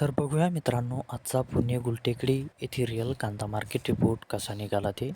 तर बघूया मित्रांनो आजचा पुणे गुलटेकडी येथे रिअल कांदा मार्केट रिपोर्ट कसा निघाला ते.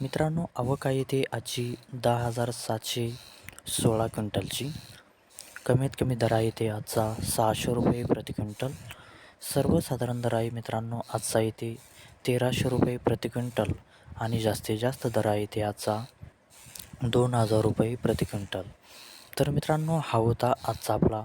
मित्रांनो आवक आहे ते आजची दहा हजार सातशे सोळा क्विंटलची. कमीत कमी दर आहे ते आजचा सहाशे रुपये प्रति क्विंटल. सर्वसाधारण दर आहे मित्रांनो आजचा येते तेराशे रुपये प्रति क्विंटल. आणि जास्तीत जास्त दर आहे ते आजचा दोन हजार रुपये प्रति क्विंटल. तर मित्रांनो हा होता आजचा आपला